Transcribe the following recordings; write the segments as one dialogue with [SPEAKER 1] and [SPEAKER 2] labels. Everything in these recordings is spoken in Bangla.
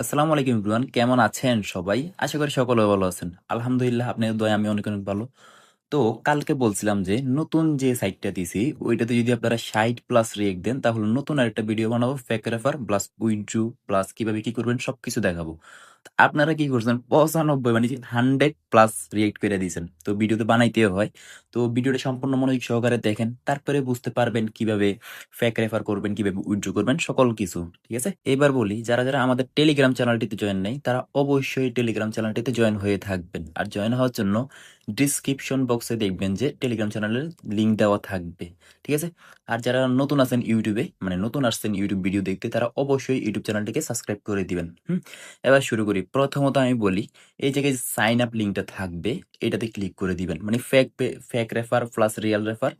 [SPEAKER 1] আসসালামু আলাইকুম ইব্রুয়ান কেমন আছেন সবাই? আশা করি সকলে ভালো আছেন। আলহামদুলিল্লাহ আপনার দয়া আমি অনেক অনেক ভালো। তো কালকে বলছিলাম যে নতুন যে সাইটটা দিছি, ওইটাতে যদি আপনারা সাইট প্লাস রিয়েক্ট দেন, তাহলে নতুন আরেকটা ভিডিও বানাবো fake refer plus withdraw plus কীভাবে কি করবেন সব কিছু দেখাবো। আপনারা কি করছেন? পঁচানব্বই মানে হান্ড্রেড প্লাস রিয়েক্ট করে দিয়েছেন। তো ভিডিওতে বানাইতেও হয়। তো ভিডিওটা সম্পূর্ণ মনোযোগ সহকারে দেখেন। তারপরে বুঝতে পারবেন কীভাবে ফ্যাক রেফার করবেন, কীভাবে উইথড্র করবেন, সকল কিছু, ঠিক আছে? এবার বলি, যারা যারা আমাদের টেলিগ্রাম চ্যানেলটিতে জয়েন নেই, তারা অবশ্যই টেলিগ্রাম চ্যানেলটিতে জয়েন হয়ে থাকবেন। আর জয়েন হওয়ার জন্য ডিসক্রিপশন বক্সে দেখবেন যে টেলিগ্রাম চ্যানেলের লিঙ্ক দেওয়া থাকবে, ঠিক আছে? আর যারা নতুন আছেন ইউটিউবে মানে নতুন আসছেন ইউটিউব ভিডিও দেখতে, তারা অবশ্যই ইউটিউব চ্যানেলটিকে সাবস্ক্রাইব করে দিবেন, হুম? এবার শুরু করি। প্রথমত আমি বলি, এই জায়গায় সাইন আপ লিঙ্কটা থাকবে, এটাতে ক্লিক করে দিবেন। মানে fake fake refer plus real refer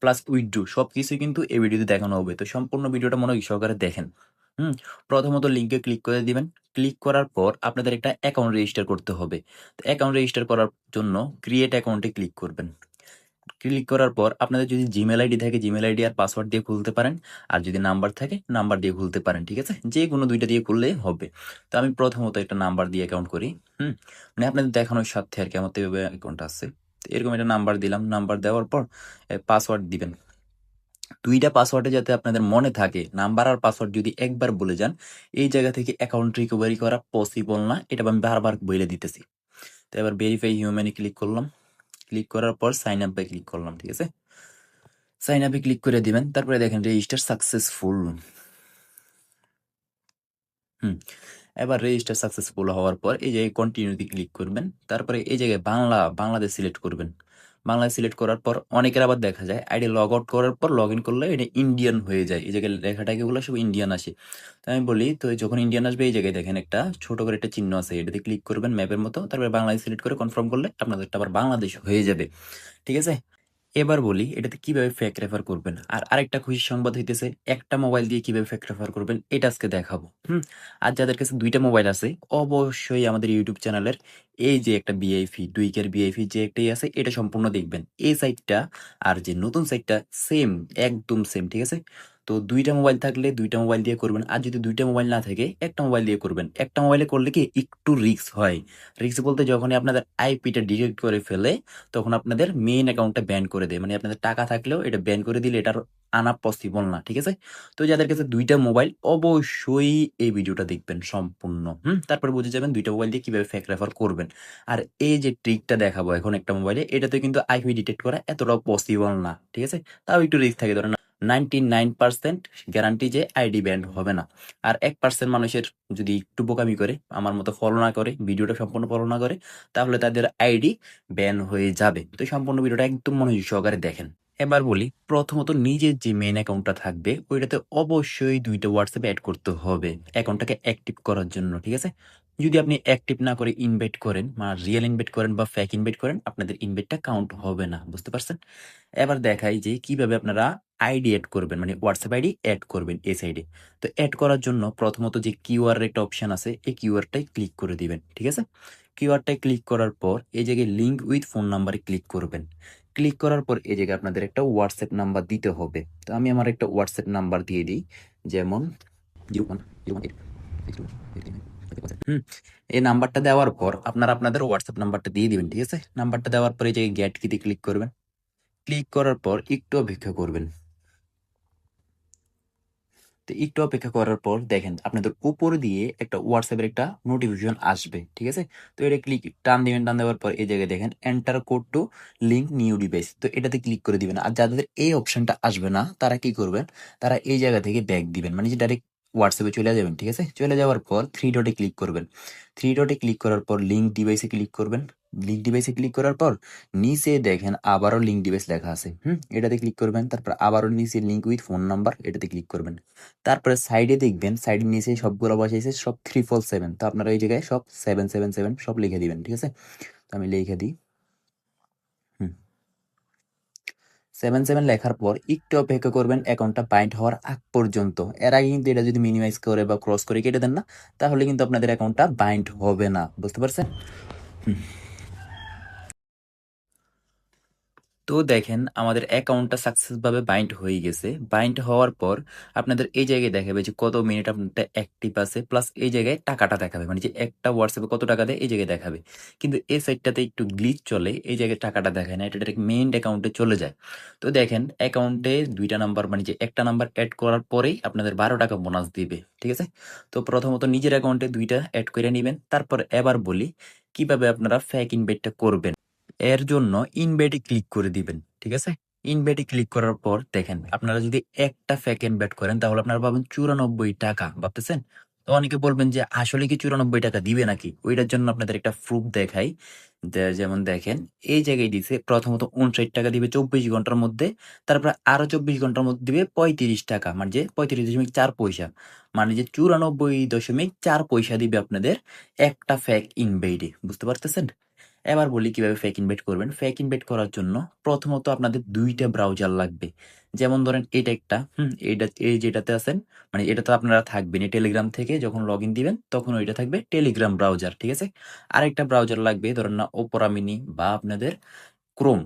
[SPEAKER 1] plus withdraw সব কিছুই কিন্তু এই ভিডিওতে দেখানো হবে। তো সম্পূর্ণ ভিডিওটা মনে হয় সহকারে দেখেন। হুম, প্রথমত লিঙ্কে ক্লিক করে দিবেন। ক্লিক করার পর আপনাদের একটা অ্যাকাউন্ট রেজিস্টার করতে হবে। তো অ্যাকাউন্ট রেজিস্টার করার জন্য ক্রিয়েট অ্যাকাউন্টে ক্লিক করবেন। ক্লিক করার পর আপনাদের যদি জিমেল আইডি থাকে জিমেল আইডি আর পাসওয়ার্ড দিয়ে খুলতে পারেন। আর যদি নাম্বার থাকে নাম্বার দিয়ে খুলতে পারেন, ঠিক আছে? যে কোনো দুইটা দিয়ে খুললে হবে। তো আমি প্রথমত একটা নাম্বার দিয়ে অ্যাকাউন্ট করি, হুম? মানে আপনাদের দেখানোর সাথে আর কি, আমার তো অ্যাকাউন্ট তো এরকম একটা নাম্বার দিলাম। নাম্বার দেওয়ার পর পাসওয়ার্ড দিবেন। দুইটা পাসওয়ার্ডে যাতে আপনাদের মনে থাকে নাম্বার আর পাসওয়ার্ড যদি একবার বলে যান, এই জায়গা থেকে অ্যাকাউন্ট রিকভারি করা পসিবল না, এটা আমি বারবার বলে দিতেছি। তো এবার ভেরিফাই হিউম্যানে ক্লিক করলাম। ক্লিক করার পর সাইন আপে ক্লিক করলাম, ঠিক আছে? সাইন আপে ক্লিক করে দিবেন, তারপরে দেখেন রেজিস্টার সাকসেসফুল হুম, এবার রেজিস্টার সাকসেসফুল হওয়ার পর এই জায়গায় কন্টিনিউতে ক্লিক করবেন, তারপরে এই জায়গায় বাংলা বাংলাদেশ সিলেক্ট করবেন। বাংলায় সিলেক্ট করার পর অনেকের আবার দেখা যায় আইডি লগ আউট করার পর লগ ইন করলে এটা ইন্ডিয়ান হয়ে যায়। এই জায়গায় লেখাটাকে গুলো সব ইন্ডিয়ান আসে। তো আমি বলি, তো যখন ইন্ডিয়ান আসবে, এই জায়গায় দেখেন একটা ছোট করে একটা চিহ্ন আছে। এটাতে ক্লিক করবেন ম্যাপের মতো, তারপরে বাংলায় সিলেক্ট করে কনফার্ম করলে আপনাদেরটা আবার বাংলাদেশ হয়ে যাবে। ঠিক আছে? এবার বলি, এটাতে কীভাবে ফেক রেফার করবেন? আর আরেকটা খুশি সংবাদ হইতেছে, একটা মোবাইল দিয়ে কীভাবে ফেক রেফার করবেন? এটা আজকে দেখাবো, হুম? আর যাদের কাছে দুইটা মোবাইল আছে, অবশ্যই আমাদের ইউটিউব চ্যানেলের এই যে একটা বিআইফি ডুইকের বিআইফি যে একটাই আছে, এটা সম্পূর্ণ দেখবেন। এই সাইটটা আর যে নতুন সাইটটা সেম একদম সেম ঠিক আছে? তো দুইটা মোবাইল থাকলে দুইটা মোবাইল দিয়ে করবেন। আর যদি দুইটা মোবাইল না থাকে, একটা মোবাইল দিয়ে করবেন। একটা মোবাইলে করলে কি একটু রিস্ক হয়। রিক্স বলতে যখনই আপনাদের আইপিটা ডিটেক্ট করে ফেলে, তখন আপনাদের মেইন অ্যাকাউন্টটা ব্যান করে দেয়। মানে আপনাদের টাকা থাকলেও এটা ব্যান করে দিলে এটার আনা পসিবল না, ঠিক আছে? তো যাদের কাছে দুইটা মোবাইল অবশ্যই এই ভিডিওটা দেখবেন সম্পূর্ণ। হুম? তারপর বুঝে যাবেন দুইটা মোবাইল দিয়ে কীভাবে ফেক রেফার করবেন। আর এই যে ট্রিকটা দেখাবো এখন একটা মোবাইলে এটাতে কিন্তু আইপি ডিটেক্ট করা এতটাও পসিবল না, ঠিক আছে? তাও একটু রিস্ক থাকে। ধরেন নাইনটি নাইন পার্সেন্ট গ্যারান্টি যে আইডি ব্যান্ড হবে না। আর এক পার্সেন্ট মানুষের যদি একটু বোকামি করে, আমার মতো ফলো না করে, ভিডিওটা সম্পূর্ণ ফলো না করে, তাহলে তাদের আইডি ব্যান হয়ে যাবে। তো সম্পূর্ণ ভিডিওটা একদম মনোযোগ সহকারে দেখেন। এবার বলি, প্রথমত নিজের যে মেন অ্যাকাউন্টটা থাকবে, ওইটাতে অবশ্যই দুইটা হোয়াটসঅ্যাপ অ্যাড করতে হবে। অ্যাকাউন্টটাকে অ্যাক্টিভ করার জন্য, ঠিক আছে? যদি আপনি অ্যাক্টিভ না করে ইনভাইট করেন বা রিয়েল ইনভাইট করেন বা ফ্যাক ইনভাইট করেন, আপনাদের ইনভাইটটা কাউন্ট হবে না, বুঝতে পারছেন? এবার দেখাই যে কীভাবে আপনারা আইডি অ্যাড করবেন মানে হোয়াটসঅ্যাপ আইডি অ্যাড করবেন এই সাইডে তো অ্যাড করার জন্য প্রথমত যে কিউআর একটা অপশন আছে, এই কিউআরটাই ক্লিক করে দিবেন, ঠিক আছে? কিউআরটাই ক্লিক করার পর এই জায়গায় লিঙ্ক উইথ ফোন নাম্বারে ক্লিক করবেন। ক্লিক করার পর এই জায়গায় আপনাদের একটা হোয়াটসঅ্যাপ নাম্বার দিতে হবে। তো আমি আমার একটা হোয়াটসঅ্যাপ নাম্বার দিয়ে দিই, যেমন জিরো ওয়ান জিরো ওয়ান হুম, এই নাম্বারটা দেওয়ার পর আপনারা আপনাদের হোয়াটসঅ্যাপ নাম্বারটা দিয়ে দিবেন, ঠিক আছে? নাম্বারটা দেওয়ার পর এই জায়গায় গেট কিতে ক্লিক করবেন। ক্লিক করার পর একটু অপেক্ষা করবেন। তো একটু অপেক্ষা করার পর দেখেন, আপনাদের উপর দিয়ে একটা হোয়াটসঅ্যাপের একটা নোটিফিকেশন আসবে, ঠিক আছে? তো এটা ক্লিক টান দিবেন, টান দেওয়ার পর এই জায়গায় দেখেন enter code to link new device তো এটাতে ক্লিক করে দিবেন। আর যাদের এই অপশনটা আসবে না, তারা কি করবেন? তারা এই জায়গা থেকে ব্যাক দিবেন। মানে যে ডাইরেক্ট হোয়াটসঅ্যাপে চলে যাবেন, ঠিক আছে? চলে যাওয়ার পর থ্রি ডটে ক্লিক করবেন। থ্রি ডটে ক্লিক করার পর লিঙ্ক ডিভাইসে ক্লিক করবেন। লিঙ্ক ডিভাইসে ক্লিক করার পর নিচে দেখেন আবারও লিঙ্ক ডিভাইস লেখা আছে, হুম? এটাতে ক্লিক করবেন, তারপর আবারও নিচে লিঙ্ক উইথ ফোন নাম্বার এটাতে ক্লিক করবেন। তারপরে সাইডে দেখবেন সাইডের নিচে সবগুলো বসাইছে, সব থ্রি ফোর সেভেন তো আপনারা এই জায়গায় সব সেভেন সেভেন সেভেন সব লিখে দিবেন, ঠিক আছে? তো আমি লিখে দিই হুম সেভেন সেভেন লেখার পর একটু অপেক্ষা করবেন অ্যাকাউন্টটা বাইন্ড হওয়ার আগ পর্যন্ত। এর আগে কিন্তু এটা যদি মিনিমাইজ করে বা ক্রস করে কেটে দেন না, তাহলে কিন্তু আপনাদের অ্যাকাউন্টটা বাইন্ড হবে না। বুঝতে পারছেন হুম তো দেখেন, আমাদের অ্যাকাউন্টটা সাকসেস ভাবে বাইন্ড হয়ে গেছে। বাইন্ড হওয়ার পর আপনাদের এই জায়গায় দেখাবে যে কত মিনিট আপনারটা অ্যাক্টিভ আছে প্লাস এই জায়গায় টাকাটা দেখাবে। মানে যে একটা এ কত টাকা দেয়, এই জায়গায় দেখাবে। কিন্তু এই সাইডটাতে একটু গ্লিচ চলে। এই জায়গায় টাকাটা দেখায় না। এটা ডাইরেক্ট মেইন অ্যাকাউন্টে চলে যায়। তো দেখেন অ্যাকাউন্টে দুইটা নাম্বার মানে যে একটা নাম্বার অ্যাড করার পরেই আপনাদের ১২ টাকা বোনাস দিবে। ঠিক আছে? তো প্রথমত নিজের অ্যাকাউন্টে ২ টা এড কইরা নিবেন। তারপর এবার বলি, কীভাবে আপনারা ফেক ইনভাইটটা করবেন। এর জন্য ইনভাইট এ ক্লিক করে দিবেন। ঠিক আছে? ইনভাইট এ ক্লিক করার পর দেখেন, আপনারা যদি একটা ফেক ইনভাইট করেন, তাহলে আপনারা পাবেন ৳৯৪ টাকা। ভাবতেছেন? তো অনেকে বলবেন যে, আসলে কি ৳৯৪ টাকা দিবে নাকি? ওইটার জন্য আপনাদের একটা প্রুফ দেখাই। যেমন দেখেন, এই জায়গায় দিছে, প্রথমত ৳৫৯ টাকা দিবে ২৪ ঘণ্টার মধ্যে। তারপরে আরও ২৪ ঘণ্টার মধ্যে দিবে ৳৩৫ টাকা। মানে যে ৩৫.৪ পয়সা। মানে যে ৯৪.৪ পয়সা দিবে আপনাদের একটা ফ্যাক ইনভাইটে। বুঝতে পারতেছেন? এবার বলি কীভাবে ফেক ইনভাইট করবেন। ফেক ইনভাইট করার জন্য প্রথমত আপনাদের দুইটা ব্রাউজার লাগবে। যেমন ধরেন এটা একটা, হুম? এইটা এই যেটাতে আছেন মানে এটাতে আপনারা থাকবেন। এই টেলিগ্রাম থেকে যখন লগ ইন দিবেন তখন ওইটা থাকবে টেলিগ্রাম ব্রাউজার। ঠিক আছে? আরেকটা ব্রাউজার লাগবে ধরেন না mini বা আপনাদের ক্রোম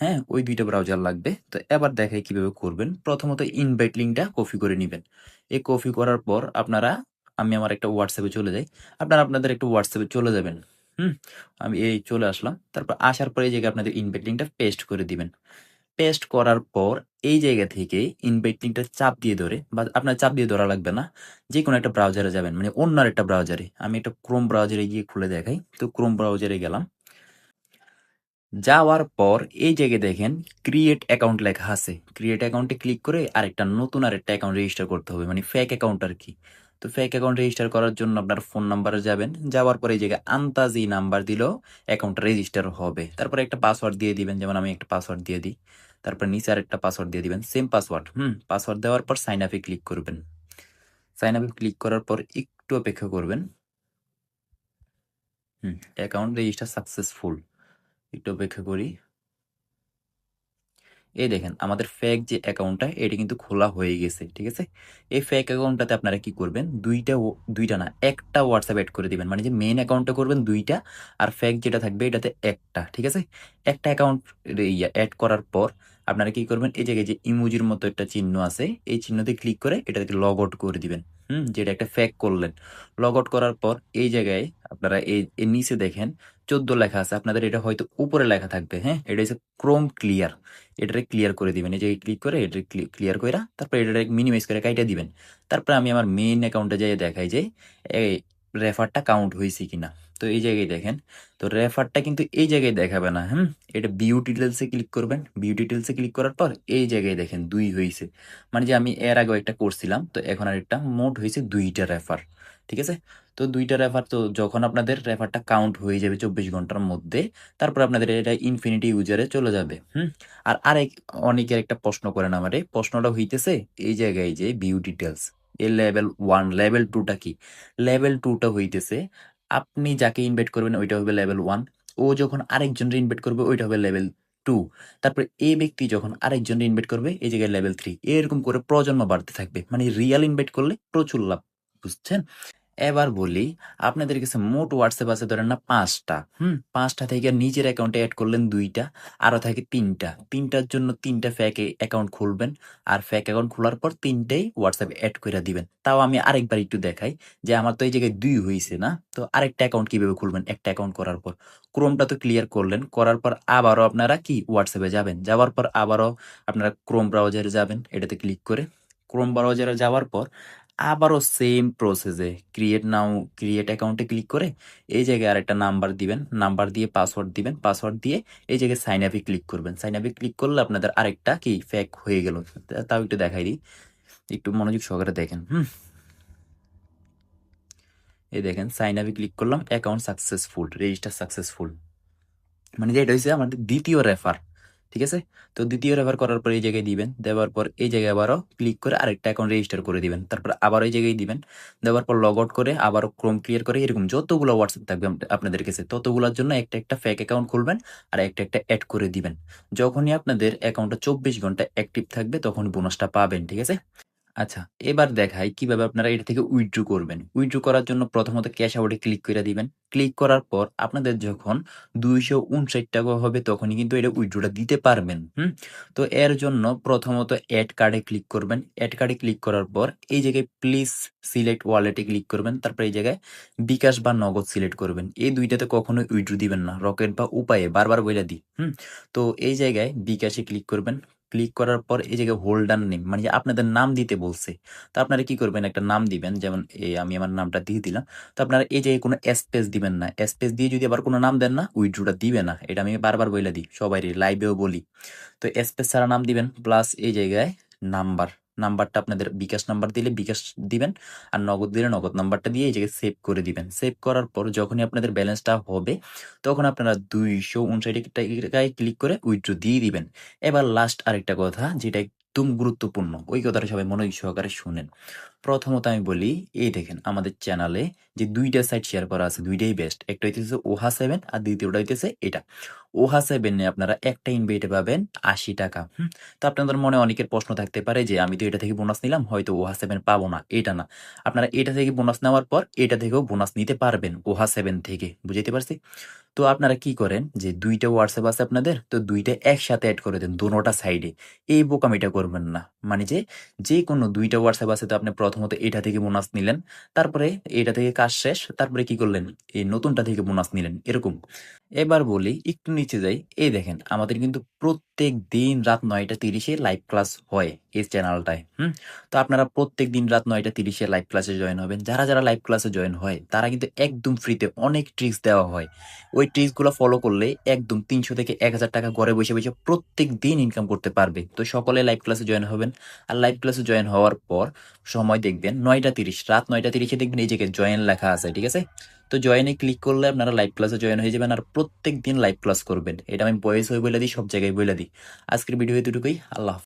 [SPEAKER 1] হ্যাঁ? ওই দুইটা ব্রাউজার লাগবে। তো এবার দেখাই কীভাবে করবেন। প্রথমত ইনভাইট লিঙ্কটা কপি করে নেবেন এই কপি করার পর আপনারা আমি আমার একটা হোয়াটসঅ্যাপে চলে যাই। আপনারা আপনাদের একটা হোয়াটসঅ্যাপে চলে যাবেন। হুম? আমি এই চলে আসলাম। তারপর আসার পর এই জায়গায় আপনাদের ইনভাইট লিঙ্কটা পেস্ট করে দিবেন। পেস্ট করার পর এই জায়গা থেকে ইনভাইট লিঙ্কটা চাপ দিয়ে ধরে, বা আপনার চাপ দিয়ে ধরা লাগবে না। যে কোনো একটা ব্রাউজারে যাবেন। মানে অন্য আরেকটা ব্রাউজারে। আমি একটা ক্রোম ব্রাউজারে গিয়ে খুলে দেখাই। তো ক্রোম ব্রাউজারে গেলাম। যাওয়ার পর এই জায়গায় দেখেন ক্রিয়েট অ্যাকাউন্ট লেখা আছে। ক্রিয়েট অ্যাকাউন্টে ক্লিক করে আরেকটা নতুন আরেকটা অ্যাকাউন্ট রেজিস্টার করতে হবে। মানে ফেক অ্যাকাউন্ট আরকি। তো ফেক অ্যাকাউন্ট রেজিস্টার করার জন্য আপনার ফোন নাম্বারে যাবেন। যাওয়ার পরে এই জায়গায় আন্তাজি নাম্বার দিলেও অ্যাকাউন্টটা রেজিস্টার হবে। তারপরে একটা পাসওয়ার্ড দিয়ে দিবেন। যেমন আমি একটা পাসওয়ার্ড দিয়ে দিই। তারপর নিচে আরেকটা পাসওয়ার্ড দিয়ে দিবেন। সেম পাসওয়ার্ড, হুম? পাসওয়ার্ড দেওয়ার পর সাইন আপ ক্লিক করবেন। সাইন আপ ক্লিক করার পর একটু অপেক্ষা করবেন। হুম, অ্যাকাউন্ট রেজিস্টার সাকসেসফুল। একটু অপেক্ষা করি। এই দেখেন, আমাদের ফেক যে অ্যাকাউন্টটা এটা কিন্তু খোলা হয়ে গেছে। ঠিক আছে? এই ফেক অ্যাকাউন্টটাতে আপনারা কি করবেন ২ টা ও ২ না ১ টা WhatsApp এড করে দিবেন। মানে যে মেন অ্যাকাউন্টটা করবেন দুইটা, আর ফেক যেটা থাকবে এটাতে একটা, ঠিক আছে? একটা অ্যাকাউন্ট ইয়া এড করার পর আপনারা কি করবেন এই জায়গায় যে ইমোজির মতো একটা চিহ্ন আছে, এই চিহ্নতে ক্লিক করে এটাকে লগ আউট করে দিবেন। হুম? যেটা একটা ফেক করলেন। লগ আউট করার পর এই জায়গায় আপনারা এই নিচে দেখেন ১৪ লেখা আছে। আপনাদের এটা হয়তো উপরে লেখা থাকবে। হ্যাঁ? এটা হচ্ছে Chrome ক্লিয়ার। এটারে ক্লিয়ার করে দিবেন। এই যে ক্লিক করে এটা ক্লি, ক্লিয়ার করে তারপর এটারে মিনিমাইজ করে কাইটা দিবেন। তারপরে আমি আমার মেইন অ্যাকাউন্টে যাইয়া দেখাই যে, এই রেফারটা কাউন্ট হইছে কিনা। তো এই জায়গায় দেখেন। তো রেফারটা কিন্তু এই জায়গায় দেখাবে না। হুম? এটা ভিউ ডিটেইলস এ ক্লিক করবেন। ভিউ ডিটেইলস এ ক্লিক করার পর এই জায়গায় দেখেন দুই হয়েছে মানে যে আমি এর আগেও একটা করছিলাম। তো এখন আর একটা মোট হয়েছে দুইটা রেফার। ঠিক আছে? তো দুইটা রেফার তো যখন আপনাদের রেফারটা কাউন্ট হয়ে যাবে ২৪ ঘণ্টার মধ্যে, তারপর আপনাদের এটা ইনফিনিটি ইউজারে চলে যাবে। হুম? আর আরেক, অনেকের একটা প্রশ্ন করেন আমারে। প্রশ্নটা হইতেছে এই জায়গায় যে ভিউ ডিটেলস এর লেভেল ওয়ান লেভেল টুটা কি? লেভেল টুটা হইতেছে, আপনি যাকে ইনভাইট করবেন ওইটা হবে লেভেল ওয়ান ও যখন আরেকজনরে ইনভাইট করবে ওইটা হবে লেভেল টু তারপরে এই ব্যক্তি যখন আরেকজনরে ইনভাইট করবে এই জায়গায় লেভেল থ্রি এরকম করে প্রজন্ম বাড়তে থাকবে। মানে রিয়াল ইনভাইট করলে প্রচুর লাভ। বুঝছেন? এবার বলি, আপনাদের কাছে মোট হোয়াটসঅ্যাপ আছে ধরেন না পাঁচটা, হুম? ৫ টা থেকে নিজের অ্যাকাউন্টে অ্যাড করলেন দুইটা আরও থাকে ৩ টা। ৩ টার জন্য ৩ টা ফেক এ অ্যাকাউন্ট খুলবেন। আর ফ্যাক অ্যাকাউন্ট খোলার পর ৩ টাই WhatsApp এ এড কইরা দিবেন। তাও আমি আরেকবার একটু দেখাই যে আমার তো এই জায়গায় দুই হয়েছে না? তো আরেকটা অ্যাকাউন্ট কীভাবে খুলবেন একটা অ্যাকাউন্ট করার পর? ক্রোমটা তো ক্লিয়ার করলেন। করার পর আবারও আপনারা কি হোয়াটসঅ্যাপে যাবেন। যাওয়ার পর আবারও আপনারা ক্রোম ব্রাউজারে যাবেন। এটাতে ক্লিক করে ক্রোম ব্রাউজারে যাওয়ার পর আবারও সেম প্রসেসে ক্রিয়েট নাও ক্রিয়েট অ্যাকাউন্টে ক্লিক করে এই জায়গায় আরেকটা নাম্বার দিবেন। নাম্বার দিয়ে পাসওয়ার্ড দিবেন। পাসওয়ার্ড দিয়ে এই জায়গায় সাইন আপ ক্লিক করবেন। সাইন আপ ক্লিক করলে আপনাদের আরেকটা কি ফেক হয়ে গেল। তাও একটু দেখাই দিই। একটু মনোযোগ সহকারে দেখেন। হুম? এই দেখেন সাইন আপ ক্লিক করলাম। Account successful, register successful. মানে যে এটা হইছে আমাদের দ্বিতীয় রেফার। ঠিক আছে? তো দ্বিতীয় রেফার করার পর এই জায়গায় দিবেন। দেওয়ার পর এই জায়গায় আবারও ক্লিক করে আরেকটা অ্যাকাউন্ট রেজিস্টার করে দিবেন। তারপর আবার এই জায়গায় দিবেন। দেওয়ার পর লগ আউট করে আবারও ক্রোম ক্লিয়ার করে এরকম যতগুলো হোয়াটসঅ্যাপ থাকবে আপ আপনাদের কাছে ততগুলোর জন্য একটা, একটা ফেক অ্যাকাউন্ট খুলবেন আর একটা, একটা অ্যাড করে দিবেন। যখনই আপনাদের অ্যাকাউন্টটা ২৪ ঘণ্টা অ্যাক্টিভ থাকবে তখন বোনাসটা পাবেন। ঠিক আছে? আচ্ছা, এবার দেখাই কীভাবে আপনারা এটা থেকে উইথড্র করবেন। উইথড্র করার জন্য প্রথমত ক্যাশ আউট ক্লিক করে দিবেন। ক্লিক করার পর আপনাদের যখন ৳২৫৯ হবে তখনই কিন্তু এটা উইথড্রটা দিতে পারবেন। হুম? তো এর জন্য প্রথমত এড কার্ডে ক্লিক করবেন। এড কার্ডে ক্লিক করার পর এই জায়গায় প্লিজ সিলেক্ট ওয়ালেটে ক্লিক করবেন। তারপর এই জায়গায় বিকাশ বা নগদ সিলেক্ট করবেন। এই ২ টাতে কখনোই উইথড্র দিবেন না। রকেট বা উপায়ে বারবার বইলা দিই। হুম? তো এই জায়গায় বিকাশে ক্লিক করবেন। ক্লিক করার পর এই জায়গায় হোল্ডার নেম মানে যে আপনাদের নাম দিতে বলছে। তো আপনারা কি করবেন একটা নাম দিবেন। যেমন আমি আমার নামটা দিয়ে দিলাম। তো আপনারা এই জায়গায় কোনো স্পেস দিবেন না। স্পেস দিয়ে যদি আবার কোনো নাম দেন না উইড্রোটা দিবে না। এটা আমি বারবার বইলা দিই সবাই লাইভেও বলি। তো স্পেস ছাড়া নাম দিবেন প্লাস এই জায়গায় নাম্বার। নাম্বারটা আপনাদের বিকাশ নাম্বার দিলে বিকাশ দিবেন। আর নগদ দিলে নগদ নাম্বারটা দিয়ে এই জায়গায় সেভ করে দিবেন। সেভ করার পর যখনই আপনাদের ব্যালেন্সটা হবে, তখন আপনারা ৳২৫৯ টাকায় ক্লিক করে উইথড্রো দিয়ে দিবেন। এবার লাস্ট আরেকটা কথা, যেটা একদম গুরুত্বপূর্ণ। ওই কথাটা সবাই মনোযোগ সহকারে শুনেন। প্রথমত আমি বলি, এই দেখেন আমাদের চ্যানেলে যে ২ টা সাইট শেয়ার করা আছে ২ টাই বেস্ট। একটা হইতেছে ওহা 7 আর দ্বিতীয়টা হইতেছে এটা। ওহা 7 এ আপনারা একটা ইনভাইটে পাবেন ৳৮০ হুম? তো আপনাদের মনে অনেকের প্রশ্ন থাকতে পারে যে, আমি তো এটা থেকে বোনাস নিলাম, হয়তো ওহা 7 পাবো না। এটা না। আপনারা এটা থেকে বোনাস নেওয়ার পর এটা থেকেও বোনাস নিতে পারবেন ওহা সেভেন থেকে। বুঝাইতে পারছি? তো আপনারা কি করেন যে ২ টা WhatsApp আছে আপনাদের, তো দুইটা একসাথে অ্যাড করে দেন দোনোটা সাইডে। এই বোকামিটা করবেন না। মানে যে, যেকোনো ২ টা WhatsApp আছে তো আপনি প্রথমত এটা থেকে বোনাস নিলেন। তারপরে এটা থেকে কাজ শেষ। তারপরে কি করলেন? এই নতুনটা থেকে বোনাস নিলেন। এরকম। এবার বলি একটু নিচে যাই। এই দেখেন আমাদের কিন্তু প্রত্যেকদিন রাত ৯ঃ৩০ এ লাইভ ক্লাস হয় এই চ্যানেলটায়। হুম? তো আপনারা প্রত্যেকদিন রাত ৯ঃ৩০ এ লাইভ ক্লাসে জয়েন হবেন। যারা, যারা লাইভ ক্লাসে জয়েন হয় তারা কিন্তু একদম ফ্রিতে অনেক ট্রিকস দেওয়া হয়। ওই ট্রিকসগুলা ফলো করলে একদম ৩০০ থেকে ৳১,০০০ ঘরে বসে বসে প্রত্যেক দিন ইনকাম করতে পারবে। তো সকলে লাইভ ক্লাসে জয়েন হবেন। আর লাইভ ক্লাসে জয়েন হওয়ার পর সময় দেখবেন ৯ঃ৩০ রাত নয়টা তিরিশে দেখবেন এই জায়গায় জয়েন লেখা আছে। ঠিক আছে? তো জয়েনে ক্লিক করলে আপনারা লাইভ ক্লাসে জয়েন হয়ে যাবেন আর প্রত্যেক দিন লাইভ ক্লাস করবেন। এটা আমি বয়স হয়ে বলে দিই, সব জায়গায় বলে দিই। আজকের ভিডিও এতটুকুই। আল্লাহ।